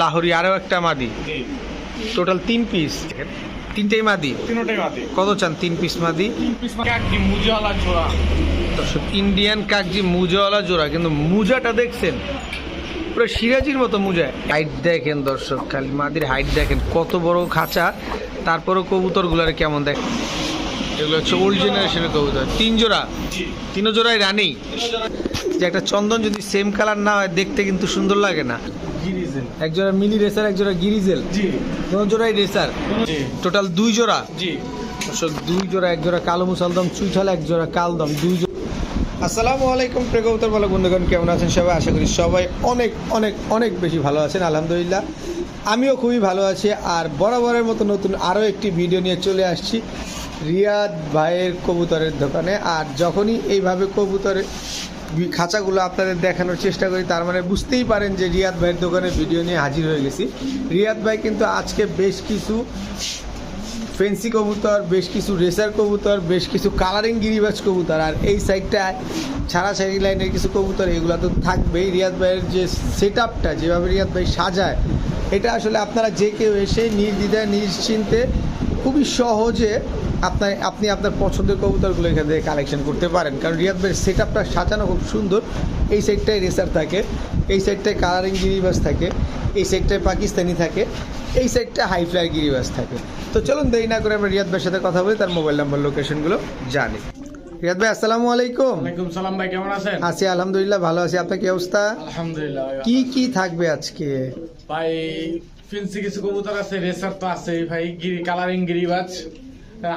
লাহোরি আরও একটা মাদি। টোটাল তিন পিস তিনটেই মাদি? তিনটাই মাটি কত চান তিন পিস মাদি? তিন পিস ছোড়া দর্শক ইন্ডিয়ান কাকজি মুজাওয়ালা জোড়া কিন্তু মুজাটা দেখছেন? পুরো সিরাজির মতো মুজা। হাইট দেখেন দর্শক খালি মাদির হাইট দেখেন কত বড় খাঁচা। তারপরেও কবুতরগুলার কেমন দেখেন এগুলো হচ্ছে ওল্ড জেনারেশনের কবুতর। তিন জোড়া? তিন জোড়াই রানিং? যে একটা চন্দন যদি সেম কালার না হয় দেখতে কিন্তু সুন্দর লাগে না। গিরিজেল এক জোড়া মিলি রেসার এক জোড়া গিরিজেল জি। কোনো জোড়াই রেসার? জি। টোটাল দুই জোড়া? জি। দর্শক দুই জোড়া এক জোড়া কালো মুসালদম চুইঠাল এক জোড়া কালদম দুই জোড়া আসসালামু আলাইকুম প্রেগৌতর ভালো বন্ধুগণ কেমন আছেন সবাই? আশা করি সবাই অনেক অনেক অনেক বেশি ভালো আছেন আলহামদুলিল্লাহ। আমিও খুবই ভালো আছি আর বরাবরের মতো নতুন আরও একটি ভিডিও নিয়ে চলে আসছি রিয়াদ ভাইয়ের কবুতরের দোকানে। আর যখনই এইভাবে কবুতরের খাঁচাগুলো আপনাদের দেখানোর চেষ্টা করি। তার মানে বুঝতেই পারেন যে রিয়াদ ভাইয়ের দোকানে ভিডিও নিয়ে হাজির হয়ে গেছি। রিয়াদ ভাই কিন্তু আজকে বেশ কিছু ফেন্সি কবুতর, বেশ কিছু রেসার কবুতর, বেশ কিছু কালারিং গিরিবাজ কবুতর আর এই সাইডটায় ছাড়ি লাইনের কিছু কবুতর এগুলো তো থাকবেই। রিয়াদ ভাইয়ের যে সেট যেভাবে রিয়াদ ভাই সাজায়, এটা আসলে আপনারা যে কেউ এসে নির্দ্বিধায়, নিশ্চিন্তে খুবই সহজে আপনার আপনি আপনার পছন্দের কবুতরগুলো এখান থেকে কালেকশন করতে পারেন। কারণ রিয়াদ ভাইয়ের সেট আপটা সাজানো খুব সুন্দর। এই সাইডটায় রেসার থাকে এই সাইডটায় কালারিং গিরিবাজ থাকে এই সাইডটায় পাকিস্তানি থাকে এই সাইডটা হাই ফ্লায়ার গিরিবাজ থাকে। তো চলুন দেরি না করে আমরা রিয়াদ ভাইয়ের সাথে কথা বলি তার মোবাইল নাম্বার লোকেশনগুলো জানি। রিয়াদ ভাই আসসালামু আলাইকুম। ওয়ালাইকুম সালাম ভাই কেমন আছেন? আছি আলহামদুলিল্লাহ ভালো আছি। আপনার কি অবস্থা? আলহামদুলিল্লাহ। কি কি থাকবে আজকে? ভাই ফিন্সি কিছু কবুতর আছে রেসার তো আছে ভাই গিরি কালারিং গিরিবাজ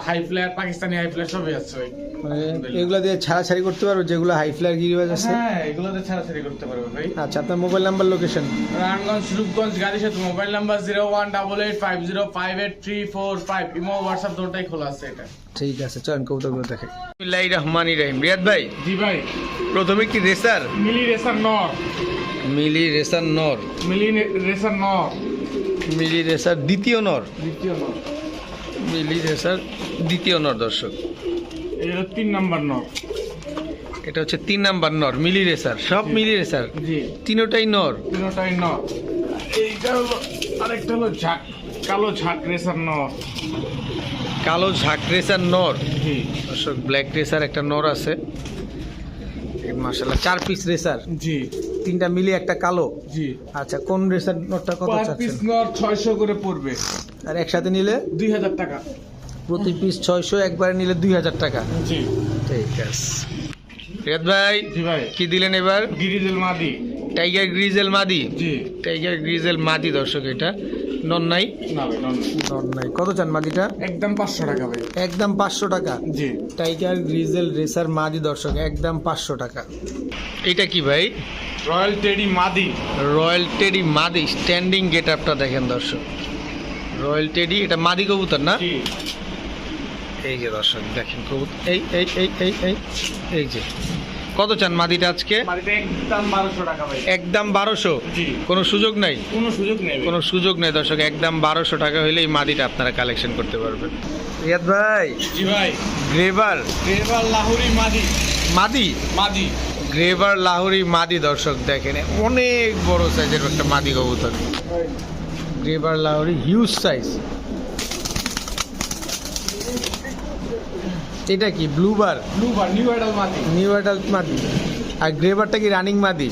high flyer Pakistani high flyer সবই আছে ভাই। মানে। এগুলো দিয়ে ছাড়াছাড়ি করতে পারব যেগুলো হাই ফ্লায়ার গিরিবাজ আছে? হ্যাঁ এগুলোতে ছাড়াছাড়ি করতে পারবে ভাই। আচ্ছা আপনার mobile number location Ranganj Rupganj গাড়ি সাথে mobile number zero one double eight five zero five eight three four five imo WhatsApp দুটাই খোলা আছে এটা। ঠিক আছে চলেন কবুতরগুলো দেখে। বিসমিল্লাহির রহমানির রহিম। রিয়াদ ভাই জি ভাই। প্রথমে কি রেসার? মিলি রেসার নর। মিলি রেসার নর। মিলি রেসার নর। মিলি রেসার দ্বিতীয় নর। দ্বিতীয় নর। মিলি রেসার দ্বিতীয় নর দর্শক। এটা তিন নাম্বার নর। এটা হচ্ছে তিন নাম্বার নর মিলি রেসার সব মিলি রেসার জি। তিনোটাই নর। তিনটাই নর। এইটা হলো আরেকটা হলো ঝাক কালো ঝাক রেসার নর। কালো ঝাঁক রেসার নর। জি। দর্শক ব্ল্যাক রেসার একটা নর আছে। মার্শাল্লাহ চার পিস রেসার জি। তিনটা মিলিয়ে একটা কালো? জি। আচ্ছা কোন রেসার নটটা কত চাচ্ছেন? পিস নর ছয়শো করে পড়বে। আর একসাথে নিলে? দুই হাজার টাকা। প্রতি পিস ছয়শো একবারে নিলে দুই হাজার টাকা। জি। ঠিক আছে। রিয়াদ ভাই জি ভাই। কি দিলেন এবার? গিরিজেল মাদি। টাইগার গ্রিজেল মাদি জি। টাইগার গ্রিজেল মাদি দর্শক এটা। নন নাই? নন নন নাই। কত চান মাদিটা? একদম পাঁচশো টাকা ভাই। একদম পাঁচশো টাকা? জি। টাইগার গ্রিজেল রেসার মাদি দর্শক একদম পাঁচশো টাকা। এটা কি ভাই? রয়্যাল টেডি মাদি রয়্যাল টেডি মাদি স্ট্যান্ডিং গেট আপটা দেখেন দর্শক। রয়্যাল টেডি এটা মাদি কবুতর না? জি। এই যে দর্শক দেখেন কবুতর এই এই এই এই এই এই যে। কত চান মাদিটা আজকে? একদম বারোশো কোনো সুযোগ নাই? কোনো সুযোগ নেই কোনো সুযোগ নেই দর্শক একদম বারোশো টাকা হলে এই মাদিটা আপনারা কালেকশন করতে পারবেন। রিয়াদ ভাই জি ভাই। গ্রেভার। গ্রেভার লাহুরি মাদি। মাদি? মাদি। গ্রেভার লাহোরি মাদি দর্শক দেখেন অনেক বড় সাইজের একটা মাদি কবুতর। গ্রেভার লাহোরি হিউজ সাইজ এটা কি? Blue bar blue bar new adult মাদি নিউ অ্যাডাল্ট মাদি আর গ্রেভারটা কি রানিং মাদি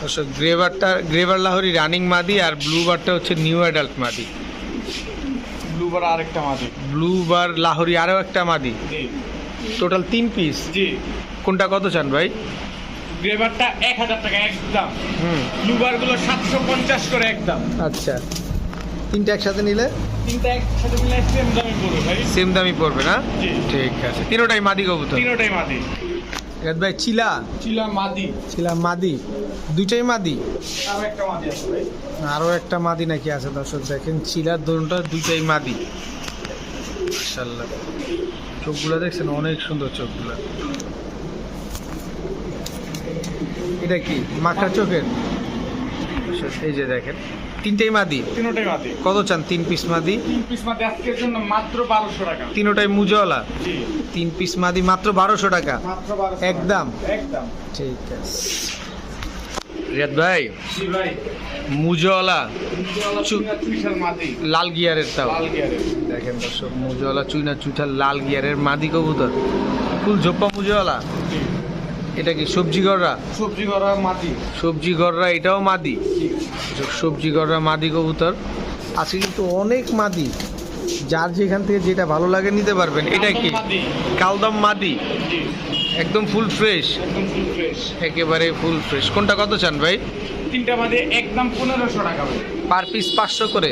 দর্শক গ্রেভারটা গ্রেভার লাহোরি রানিং মাদি আর ব্লুবারটা হচ্ছে নিউ অ্যাডাল্ট মাদি ব্লুবার আরেকটা মাদি ব্লুবার লাহোরি আরও একটা মাদি টোটাল তিন পিস জি। কোনটা কত চান ভাই? গ্রেভারটা এক হাজার টাকা একদম। হুম। ব্লুবারগুলো সাতশো পঞ্চাশ করে একদম। আচ্ছা। তিনটা একসাথে নিলে? তিনটা একসাথে মিলে সেম দামে পড়বে ভাই। সেম দামই পড়বে না? ঠিক আছে। তিনোটাই মাদি কবুতর? তিনোটাই মাদি। ভাই চিলা? চিলা মাদি। চিলা মাদি। দুইটাই মাদি? আর একটা মাদি আছে ভাই। আরও একটা মাদি নাকি আছে দর্শক দেখেন চিলার ধরুনটা দুইটাই মাদি। চোখগুলো দেখছেন অনেক সুন্দর চোখগুলো। এটা কি? মাখা চোখের? এই যে দেখেন। তিনটাই মাদি? তিনোটাই মাদি। কত চান? তিন পিস মাদি? তিন পিস মাদি আজকের জন্য মাত্র বারোশো টাকা। তিনোটাই মুজওয়ালা? জি। তিন পিস মাদি মাত্র বারোশো টাকা? মাত্র একদম? একদম। ঠিক আছে। রিয়াদ ভাই জি ভাই। মুজওয়ালা লাল গিয়ারের তাও। দেখেন দর্শক মুজওয়ালা চুইনা লাল গিয়ারের মাদি কবুতর। ফুল ঝোপ্পা মুজওয়ালা। জি। এটা কি সবজি গররা সবজি করা মাদি সবজি গররা এটাও মাদি? সবজি গররা মাদি কবুতর? আজকে কিন্তু অনেক মাদি। যার যেখান থেকে যেটা ভালো লাগে নিতে পারবেন। এটা কি? কালদম মাদি। একদম ফুল ফ্রেশ। ফ্রেশ। একেবারে ফুল ফ্রেশ। কোনটা কত চান ভাই? তিনটা মাদি একদম পনেরোশো টাকা পার পিস পাঁচশো করে।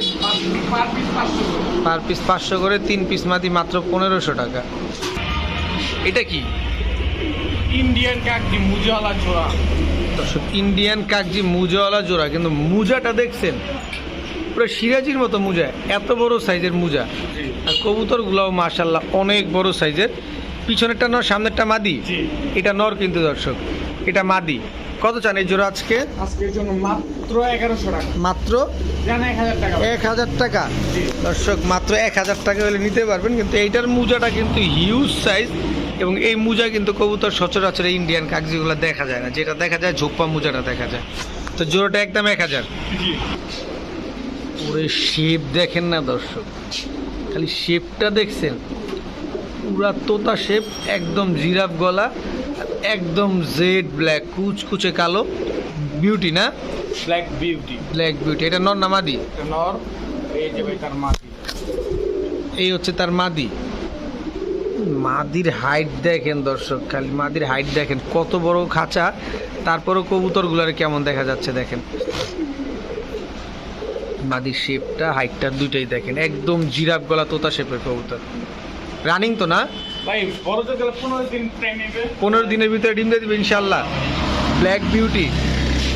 পার পিস পাঁচশো করে তিন পিস মাদি মাত্র পনেরোশো টাকা। এটা কি? ইন্ডিয়ান কাকদি মুজাওয়ালা জোড়া দর্শক ইন্ডিয়ান কাকজি মুজাওয়ালা জোড়া কিন্তু মুজাটা দেখছেন? পুরো সিরাজির মতো মুজা এত বড় সাইজের মুজা। আর কবুতরগুলোও মাশাল্লাহ অনেক বড় সাইজের। পিছনেরটা নর সামনেরটা মাদি? এটা নর কিন্তু দর্শক এটা মাদি। কত চান এই জোড়া আজকে? আজকের জন্য মাত্র এগারোশো টাকা। মাত্র এক হাজার টাকা। এক হাজার টাকা? দর্শক মাত্র এক হাজার টাকা হলে নিতে পারবেন কিন্তু এইটার মুজাটা কিন্তু হিউজ সাইজ এবং এই মুজা কিন্তু কবুতর সচরাচর ইন্ডিয়ান কাগজিগুলো দেখা যায় না। যেটা দেখা যায় ঝোপ্পা মুজাটা দেখা যায়। তো জোড়াটা একদম এক হাজার। পুরো শেপ দেখেন না দর্শক। খালি শেপটা দেখছেন। পুরা তোতা শেপ একদম জিরাফ গলা একদম জেড ব্ল্যাক কুচকুচে কালো। বিউটি না? ব্ল্যাক বিউটি ব্ল্যাক বিউটি এটা নর না মাদি? নর এই যে ভাই তার মাদি। এই হচ্ছে তার মাদি। মাদির হাইট দেখেন দর্শক খালি মাদির হাইট দেখেন। কত বড় খাঁচা তারপরও কবুতরগুলার কেমন দেখা যাচ্ছে দেখেন। মাদির শেপটা হাইটটা দুইটাই দেখেন। একদম জিরাফ গলা তোতা শেপের কবুতর। রানিং তো না? পনেরো দিনের ভিতরে ডিম দিয়ে দিবে ইনশাল্লাহ ব্ল্যাক বিউটি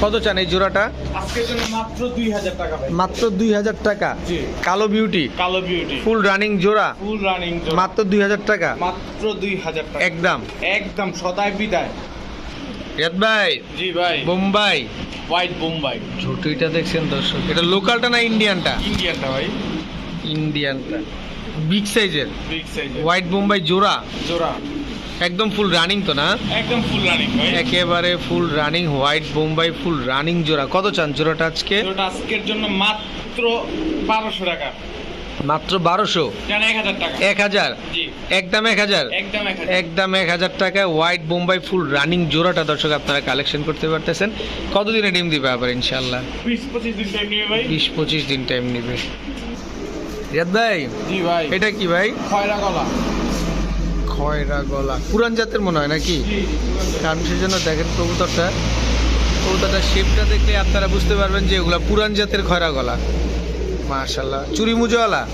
কত চান এই জোড়াটা? আজকের জন্য মাত্র দুই হাজার টাকা মাত্র দুই হাজার টাকা। জি। কালো বিউটি কালো বিউটি ফুল রানিং জোড়া? ফুল রানিং মাত্র দুই হাজার টাকা? মাত্র দুই হাজার টাকা। একদম। একদম সদায় বিদায়। রিয়াদ ভাই? জি ভাই। বোম্বাই? হোয়াইট বোম্বাই ছোটইটা দেখছেন দর্শক। এটা লোকালটা না ইন্ডিয়ানটা? ইন্ডিয়ানটা ভাই। ইন্ডিয়ানটা। বিগ সাইজের বিগ সাইজ হোয়াইট বোম্বাই জোড়া? জোড়া। একদম ফুল রানিং তো না? একদম ফুল রানিং ভাই। একেবারে full running white Bombay full running জোড়া। কত চান জোড়াটা আজকে? জোড়াটা আজকের জন্য মাত্র বারোশো টাকা। মাত্র বারোশো? এক হাজার টাকা? একদম এক হাজার? একদম এক হাজার। হাজার হোয়াইট বোম্বাই ফুল রানিং জোড়াটা দর্শক আপনারা কালেকশন করতে পারতেছেন। কতদিনে ডিম দিবে আবার ইনশাল্লাহ বিশ পঁচিশ দিন টাইম নেবে ভাই। বিশ পঁচিশ দিন টাইম নেবে। রিয়াদ ভাই জি ভাই। এটা কি ভাই? খয়রা গলা খয়রা গলা। পুরান জাতের মনে হয় নাকি? কারণ সেই জন্য দেখেন কবুতরটা। কবুতরটার শেপটা দেখলে আপনারা বুঝতে পারবেন যে এগুলা পুরান জাতের খয়রা গলা। মাশাল্লাহ চুরি মুজোওয়ালা?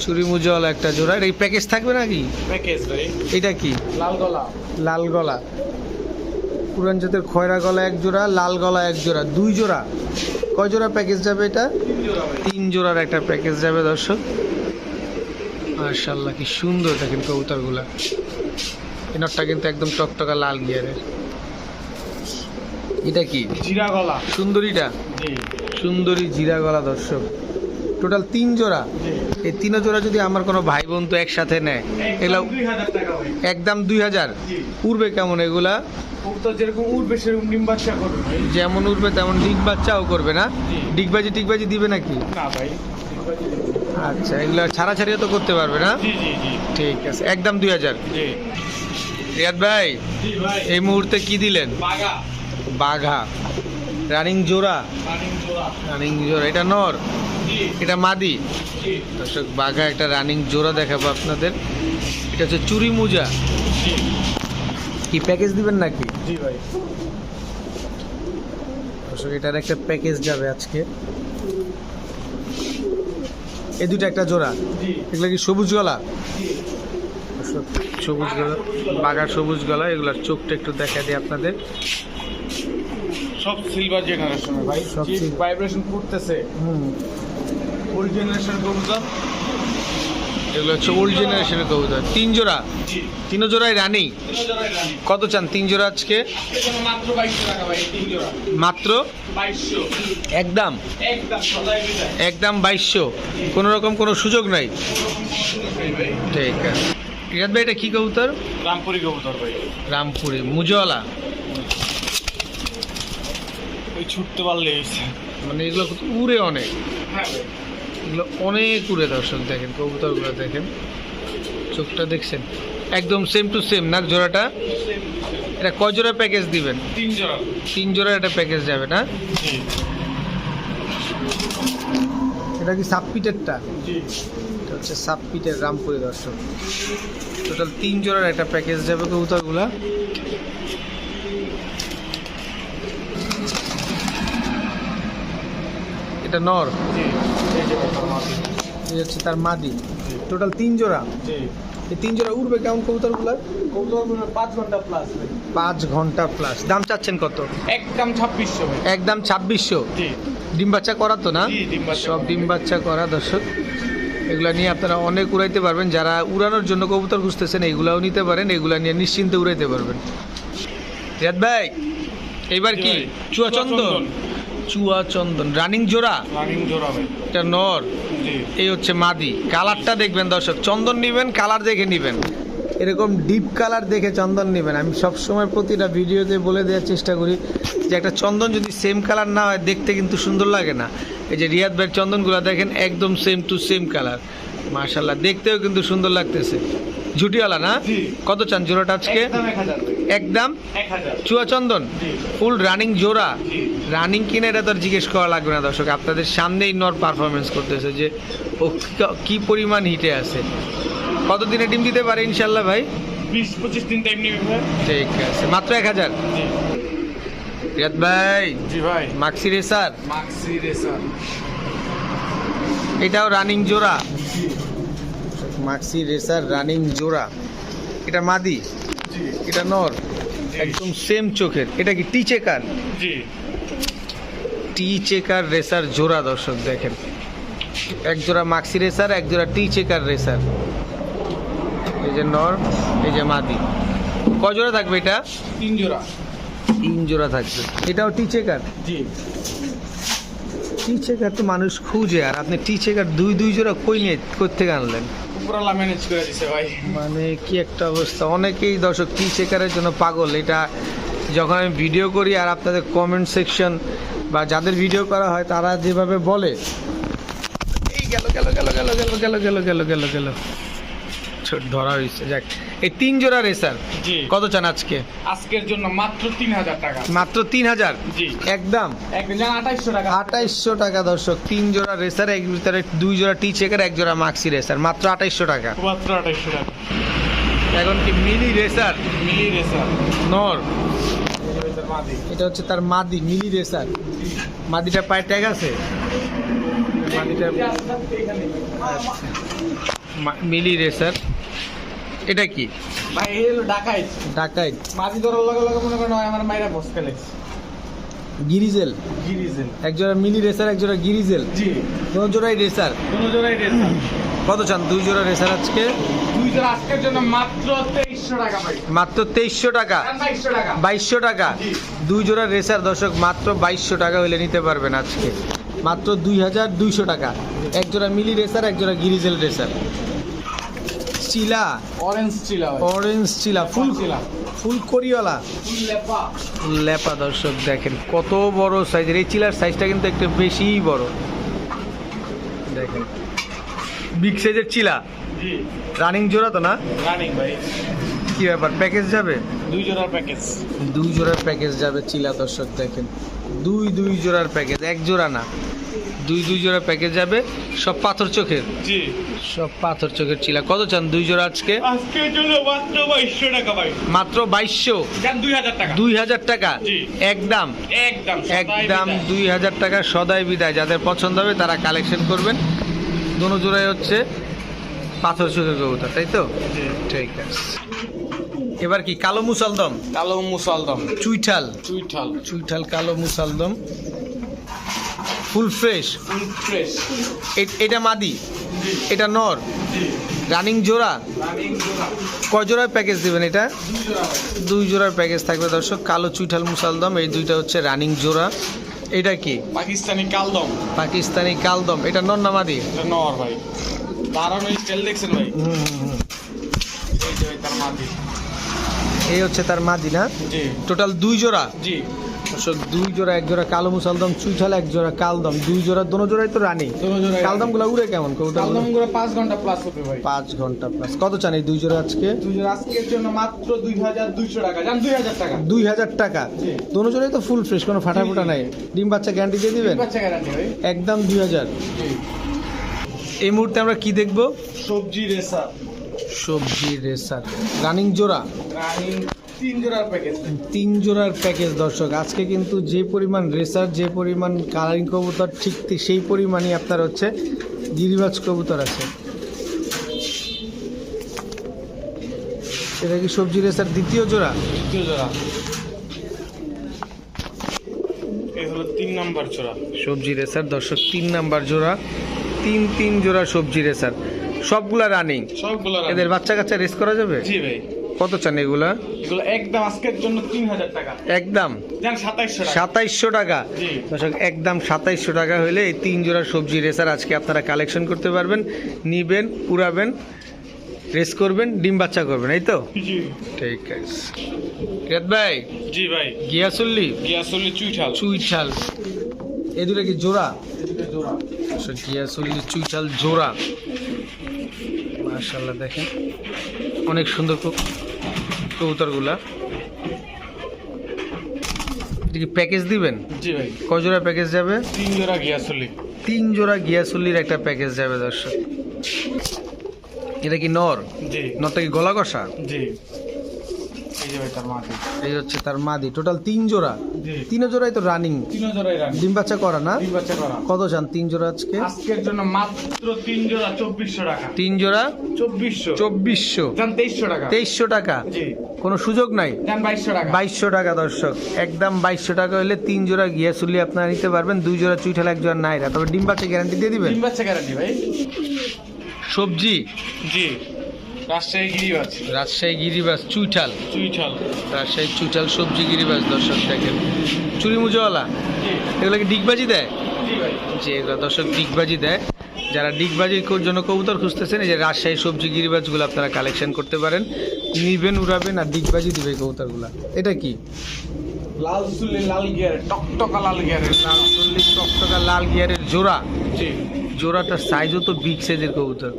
চুরি মুজোওয়ালা একটা জোড়া। এই প্যাকেজ থাকবে নাকি? প্যাকেজ ভাই। এটা কি? লাল গলা। লাল গলা। পুরান জাতের খয়রা গলা এক জোড়া লাল গলা এক জোড়া। দুই জোড়া। কয় জোড়া প্যাকেজ যাবে এটা? তিন জোড়ার একটা প্যাকেজ যাবে দর্শক। মার্শাল্লাহ কি সুন্দর দেখেন কবুতরগুলা। এনারটা কিন্তু একদম টকটকা লাল গিয়ারের। এটা কি? জিরা গলা। সুন্দরীটা সুন্দরী জিরা গলা দর্শক। টোটাল তিন জোড়া? এই তিন জোড়া যদি আমার কোনো ভাই বোন তো একসাথে নেয় এগুলা একদম দুই হাজার? উড়বে কেমন এগুলা? তো যেরকম উঠবে সেরকম বাচ্চা যেমন উড়বে তেমন ডিগ বাচ্চাও করবে না। ডিগবাজি টিগবাজি দিবে নাকি? না ভাই আচ্ছা এগুলো ছাড়াছাড়িও তো করতে পারবে না? ঠিক আছে একদম দুই হাজার। রিয়াদ ভাই এই মুহূর্তে কি দিলেন? বাঘা। রানিং জোড়া? রানিং জোড়া। এটা নর? এটা মাদি? দর্শক বাঘা একটা রানিং জোড়া দেখাবো আপনাদের। এটা হচ্ছে চুরি মুজা। কি প্যাকেজ দিবেন নাকি? জি ভাই। দর্শক এটার একটা প্যাকেজ যাবে আজকে। এই দুটো একটা জোড়া? এগুলো কি সবুজ গলা? সবুজ গলা বাঘার সবুজ গলা এগুলার চোখটা একটু দেখা দিই আপনাদের। সব সিলভার জেনারেশনের ভাই। সব ভাইব্রেশন করতেছে। হুম। ওল্ড জেনারেশন কবুতর। এগুলো হচ্ছে ওল্ড জেনারেশনের কবুতর। তিন জোড়া। তিন জোড়াই রানিং। কত চান? তিন জোড়া আজকে? মাত্র? একদম। একদম বাইশশো। কোনো রকম কোনো সুযোগ নাই। ঠিক আছে। রিয়াদ ভাই এটা কি কবুতর? রামপুরি কবুতর ভাই। রামপুরি মুজওয়ালা। ছুটতে পারলে মানে এগুলো উড়ে অনেক। হ্যাঁ এগুলো অনেক উড়ে দর্শক দেখেন কবুতরগুলো দেখেন। চোখটা দেখছেন? একদম সেম টু সেম না? জোড়াটা? এটা কয় জোড়া প্যাকেজ দিবেন? তিন জোড়া। তিন জোড়া এটা প্যাকেজ যাবে না? এটা কি সাবপিটেরটা এটা হচ্ছে সাবপিটের রামপুরি দর্শক। টোটাল তিন জোড়ার একটা প্যাকেজ যাবে কবুতরগুলা। এটা নর। জি এই হচ্ছে তার মাদি। টোটাল তিন জোড়া। জি। এই তিন জোড়া উড়বে কেমন কবুতরগুলা কবুতরগুলো পাঁচ ঘণ্টা প্লাস পাঁচ ঘণ্টা প্লাস দাম চাচ্ছেন কত? একদম ছাব্বিশশো একদম ছাব্বিশশো। জি। ডিম বাচ্চা করা তো না? সব ডিম বাচ্চা করা দর্শক। এগুলো নিয়ে আপনারা অনেক উড়াইতে পারবেন। যারা উড়ানোর জন্য কবুতর খুঁজতেছেন এগুলাও নিতে পারেন। এগুলা নিয়ে নিশ্চিন্তে উড়াইতে পারবেন। রিয়াদ ভাই এইবার কি? চুয়া চন্দন চুয়া চন্দন। রানিং জোড়া? রানিং জোড়া ভাই। এটা নর। এই হচ্ছে মাদি। কালারটা দেখবেন দর্শক চন্দন নেবেন কালার দেখে নেবেন। এরকম ডিপ কালার দেখে চন্দন নেবেন। আমি সব সময় প্রতিটা ভিডিওতে বলে দেওয়ার চেষ্টা করি যে একটা চন্দন যদি সেম কালার না হয় দেখতে কিন্তু সুন্দর লাগে না। এই যে রিয়াদ ভাইয়ের চন্দনগুলো দেখেন একদম সেম টু সেম কালার। মার্শাল্লাহ দেখতেও কিন্তু সুন্দর লাগতেছে। ঝুটিওয়ালা না? কত চান জোড়াটা আজকে? একদম এক হাজার একদম এক হাজার। চুয়া চন্দন? ফুল রানিং জোড়া? রানিং কিনে এটা তো আর জিজ্ঞেস করা লাগবে না দর্শক। আপনাদের সামনেই নর পারফরমেন্স করতেছে যে ও কি- পরিমাণ হিটে আছে। কতদিনে ডিম দিতে পারে ইনশাল্লাহ ভাই? বিশ পঁচিশ দিন টাইম নিবি ঠিক আছে। মাত্র এক হাজার? জি। রিয়াদ ভাই। জি ভাই। মাক্সি রেসার মাক্সি রেসার এটাও রানিং জোড়া? মাক্সি রেসার রানিং জোড়া। এটা মাদি? এটা নর? একদম সেম চোখের। এটা কি টি চেকার জি। টি চেকার রেসার জোড়া দর্শক দেখেন। এক জোড়া মাক্সি রেসার এক জোড়া টি চেকার রেসার এই যে নর এই যে মাদি। কয় জোড়া থাকবে এটা? তিন জোড়া। তিন জোড়া থাকবে। এটাও টি চেকার জি। টি চেকার তো মানুষ খুঁজে আর আপনি টি চেকার দুই দুই জোড়া কই নিয়ে থেকে আনলেন? ভাই মানে কি একটা অবস্থা অনেকেই দর্শক কি শেখারের জন্য পাগল এটা যখন আমি ভিডিও করি আর আপনাদের কমেন্ট সেকশন বা যাদের ভিডিও করা হয় তারা যেভাবে বলে এই গেল গেল গেল গেল গেল গেল গেল গেল গেল গেল ধরা হয়েছে। যাক এই তিন জোড়া রেসার জি। কত চান আজকে? আজকের জন্য মাত্র তিন হাজার টাকা। মাত্র তিন হাজার? জি। একদম আঠাইশশো টাকা। আঠাইশশো টাকা দর্শক তিন জোড়া রেসার এক ভিতরে দুই জোড়া টি চেকার এক জোড়া মাক্সি রেসার মাত্র আঠাইশশো টাকা। মাত্র আঠাইশশো টাকা। এখন কি মিনি রেসার? মিলি রেসার। নর। এটা হচ্ছে তার মাদি মিলি রেসার। মাদিটা পায়ে ট্যাগ আছে? মাদিটা মিলি রেসার। এটা কি? ভাই এই হলো ঢাকায় ডাকাইট মাঝি ধরার লগে লগে মনে করেন হয় আমার মাইরা বস খেলে গিরিজেল? গিরিজেল। এক জোড়া মিলি রেসার এক জোড়া গিরিজেল? জি। দু জোড়াই রেসার? দুটো জোড়াই রেসার। কত চান? দুই জোড়া রেসার আজকে? দুই জোড়া আজকের জন্য মাত্র তেইশশো টাকা ভাই। মাত্র তেইশশো টাকা? বাইশশো টাকা। বাইশশো টাকা? জি। দুই জোড়া রেসার দর্শক মাত্র বাইশশো টাকা হলে নিতে পারবেন আজকে। মাত্র দুই হাজার দুইশো টাকা। এক জোড়া মিলি রেসার এক জোড়া গিরিজেল রেসার। চিলা অরেঞ্জ চিলা অরেঞ্জ চিলা ফুল চিলা ফুল করিওয়ালা লেপা দর্শক দেখেন কত বড় সাইজের। এই চিলার সাইজটা কিন্তু একটু বেশিই বড়। দেখেন বিগ সাইজের চিলা। রানিং জোড়া তো না? রানিং ভাই। কি ব্যাপার প্যাকেজ যাবে? দুই জোড়ার প্যাকেজ দুই জোড়ার প্যাকেজ যাবে চিলা দর্শক দেখেন। দুই দুই জোড়ার প্যাকেজ এক জোড়া না। দুই দুই জোড়া প্যাকেজ যাবে সব পাথর চোখের? জি। সব পাথর চোখের চিলা। কত চান দুই জোড়া আজকে? আজকের জন্য মাত্র বাইশশো টাকা ভাই। মাত্র বাইশশো? যান দুই হাজার টাকা। দুই হাজার টাকা? জি। একদম। একদম একদম দুই হাজার টাকা সদাই বিদায়। যাদের পছন্দ হবে তারা কালেকশন করবেন। দোনো জোড়াই হচ্ছে পাথর চোখের কবুতর তাই তো? জি। ঠিক আছে। এবার কি কালো মুসালদম? কালো মুসালদম। চুইঠাল। চুইঠাল। চুইঠাল কালো মুসালদম। Full fresh? Full fresh. এটা মাদি? এটা নর? রানিং জোড়া? কয় জোড়ার প্যাকেজ দেবেন এটা? দুই জোড়ার প্যাকেজ। থাকবে দর্শক কালো চুইঠাল মুসালদম এই দুইটা হচ্ছে রানিং জোড়া। এটা কি? পাকিস্তানি কালদম। পাকিস্তানি কালদম। এটা নর না মাদি? নর ভাই। দারুণ স্টাইল দেখছেন এই হচ্ছে তার মাদি না? টোটাল দুই জোড়া? জি। দর্শক দুই জোড়া এক জোড়া কালো মুসালদম চুইঠাল এক জোড়া কালদম। দুই জোড়া দোনো জোড়াই তো রানি। কালদমগুলা উড়ে কেমন? কালদমগুলো পাঁচ ঘণ্টা প্লাস হবে ভাই। পাঁচ ঘণ্টা প্লাস কত চান এই দুই জোড়া আজকে? দুই জোড়া আজকের জন্য মাত্র দুই হাজার দুইশো টাকা। জান দুই হাজার টাকা। দুই হাজার টাকা। দোনো জোড়াই তো ফুল ফ্রেশ কোনো ফাটা ফুটা নাই। ডিম বাচ্চা গ্যারান্টি দিয়ে দিবেন? একদম দুই হাজার। এই মুহূর্তে আমরা কি দেখব? সবজি রেসার। সবজি রেসার। রানিং জোড়া। রানিং তিন জোড়ার প্যাকেজ তিন জোড়ার প্যাকেজ দর্শক। আজকে কিন্তু যে পরিমাণ রেসার যে পরিমাণ কালারিং কবুতর ঠিক সেই পরিমাণই আপনার হচ্ছে গিরিবাজ কবুতর আছে। এটা কি সবজি রেসার দ্বিতীয় জোড়া? দ্বিতীয় জোড়া। তিন নাম্বার জোড়া। সবজি রেসার দর্শক তিন নাম্বার জোড়া। তিন তিন জোড়া সবজি রেসার। সবগুলা রানিং সবগুলো এদের বাচ্চা কাচ্চা রেস করা যাবে? জি ভাই। কত চান এগুলা? এগুলো একদম আজকের জন্য তিন হাজার টাকা। একদম? সাতাইশশো টাকা। দর্শক একদম সাতাইশশো টাকা হলে এই তিন জোড়া সবজি রেসার আজকে আপনারা কালেকশন করতে পারবেন নিবেন পুরাবেন রেস করবেন ডিম বাচ্চা করবেন এই তো? ঠিক আছে। রেদ ভাই? জি ভাই। গিয়াসুল্লি? গিয়াসলি চুইঠাল। চুইঠাল। এই দুটো কি জোড়া? জোড়া দর্শক গিয়াসুল্লি চুইঠাল জোড়া। মার্শাল্লাহ দেখেন। অনেক সুন্দর কবু- কবুতরগুলা। প্যাকেজ দিবেন? জি ভাই। কয় জোড়া প্যাকেজ যাবে? তিন জোড়া গিয়াসলি তিন জোড়া গিয়াসুল্লির একটা প্যাকেজ যাবে দর্শক। এটা কি নর? জি। নরটা কি গলা কষা? জি। এই হচ্ছে তার মাদি টোটাল তিন জোড়া। তিন জোড়াই তো রানিং তিন জোড়াই রানি ডিম বাচ্চা করা না? তিন বাচ্চা করা। কত চান তিন জোড়া আজকে? আজকের জন্য মাত্র তিন জোড়া চব্বিশশো টাকা। তিন জোড়া? চব্বিশশো। চব্বিশশো। জান তেইশশো টাকা। তেইশশো টাকা? জি। কোনো সুযোগ নাই? জান বাইশশো টাকা। বাইশশো টাকা দর্শক। একদম বাইশশো টাকা হলে তিন জোড়া গিয়াসুল্লি আপনারা নিতে পারবেন। দুই জোড়া চুইঠাল এক জোড়া নাইরা তবে ডিম বাচ্চা গ্যারান্টি দিয়ে দিবেন? তিন বাচ্চা গ্যারান্টি ভাই। সবজি? জি। রাজশাহী গিরিবাজ। রাজশাহী গিরিবাস চুইঠাল। চুইঠাল। রাজশাহী চুইঠাল সবজি গিরিবাস দর্শক দেখেন। চুরি মুজোওয়ালা জি। এগুলো কি ডিগবাজি দেয়? জি যে এগুলো দর্শক ডিগবাজি দেয়। যারা ডিগবাজির জন্য কবুতর খুঁজতেছেন এই যে রাজশাহী সবজি গিরিবাজগুলো আপনারা কালেকশন করতে পারেন। নিবেন উড়াবেন আর ডিগবাজি দিবে কবুতরগুলো। এটা কি? লাল গিয়ার টকটকা লাল গিয়ারের লাল টকটকা লাল গিয়ারের জোড়া। জি। জোড়াটার সাইজও তো বিগ সাইজের কবুতর।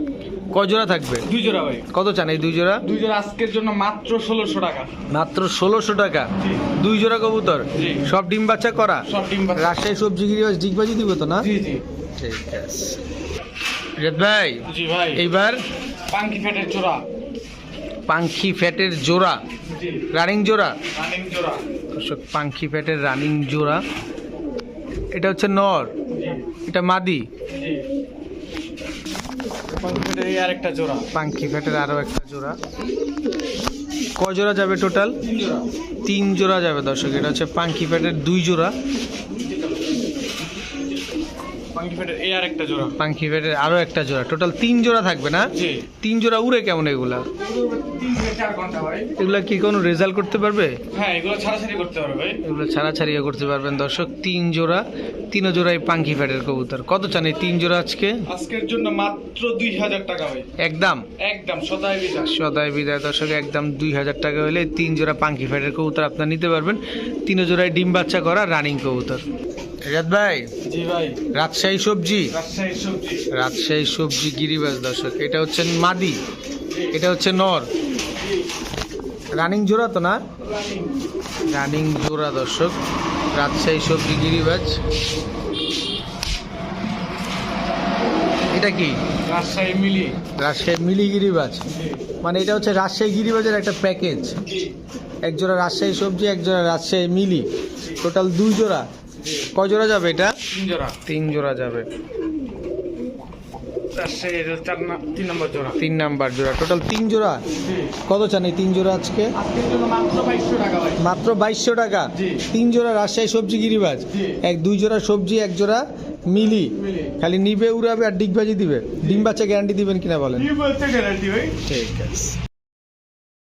কয় জোড়া থাকবে? দুই জোড়া ভাই। কত চান এই দুই জোড়া? দুই জোড়া আজকের জন্য মাত্র ষোলোশো টাকা। মাত্র ষোলোশো টাকা। দুই জোড়া কবুতর? সব ডিম বাচ্চা করা? সব ডিম বাচ্চা। রাজশাহী সবজি গিরিবাজ ডিগবাজি দিব তো না? জি জি। ঠিক আছে। রেদ ভাই জি ভাই। এইবার? পাঙ্কি ফেটের জোড়া। পাঙ্খি ফ্যাটের জোড়া? রানিং জোড়া? রানিং জোড়া। পাঙ্খি ফ্যাটের রানিং জোড়া। এটা হচ্ছে নর। এটা মাদি? পাঙ্কি ফেটের জোড়া। আরও একটা জোড়া। ক জোড়া যাবে টোটাল তিন জোড়া। তিন জোড়া যাবে দর্শক এটা হচ্ছে পাঙ্কি ফ্যাটের দুই জোড়া। পাঙ্কি ফেটের আরও একটা জোড়া। টোটাল তিন জোড়া থাকবে না? তিন জোড়া উড়ে কেমন এগুলা? এগুলা কি কোনো রেজাল্ট করতে পারবে? হ্যাঁ এগুলো ছাড়াছাড়ি করতে পারবে এগুলো করতে পারবেন। দর্শক তিন জোড়া তিন জোড়াই পাঙ্খি ফ্যাটের কবুতর। কত চান এই তিন জোড়া আজকে? আজকের জন্য মাত্র দুই হাজার টাকা ভাই। একদম? একদম সদায় বিচার সদাই বিদায়। দর্শক একদম দুই হাজার টাকা হলে তিন জোড়া পাঙ্কি ফ্যাটের কবুতর আপনার নিতে পারবেন। তিন জোড়ায় ডিম বাচ্চা করা রানিং কবুতর। রেদ ভাই জি ভাই। রাজশাহী সবজি? রাজশাহী সবজি। রাজশাহী সবজি গিরিবাজ দর্শক এটা হচ্ছে মাদি এটা হচ্ছে নর। রানিং জোড়া তো না? রানিং জোড়া দর্শক রাজশাহী সবজি গিরিবাজ এটা কি? রাজশাহী মিলি। রাজশাহী মিলি গিরিবাজ মানে এটা হচ্ছে রাজশাহী গিরিবাজের একটা প্যাকেজ। এক জোড়া রাজশাহী সবজি এক জোড়া রাজশাহী মিলি। টোটাল দুই জোড়া। কয় জোড়া যাবে এটা? তিন জোড়া। তিন জোড়া যাবে। তিন নম্বর জোড়া। টোটাল তিন জোড়া? কত চান এই তিন জোড়া আজকে? মাত্র বাইশশো টাকা। তিন জোড়া রাজশাহী সবজি গিরিবাজ? এক দুই জোড়া সবজি এক জোড়া মিলি। খালি নিবে উড়াবে আর ডিগবাজি দিবে। ডিম বাচ্চা গ্যারান্টি দিবেন কিনা বলেন? ঠিক আছে।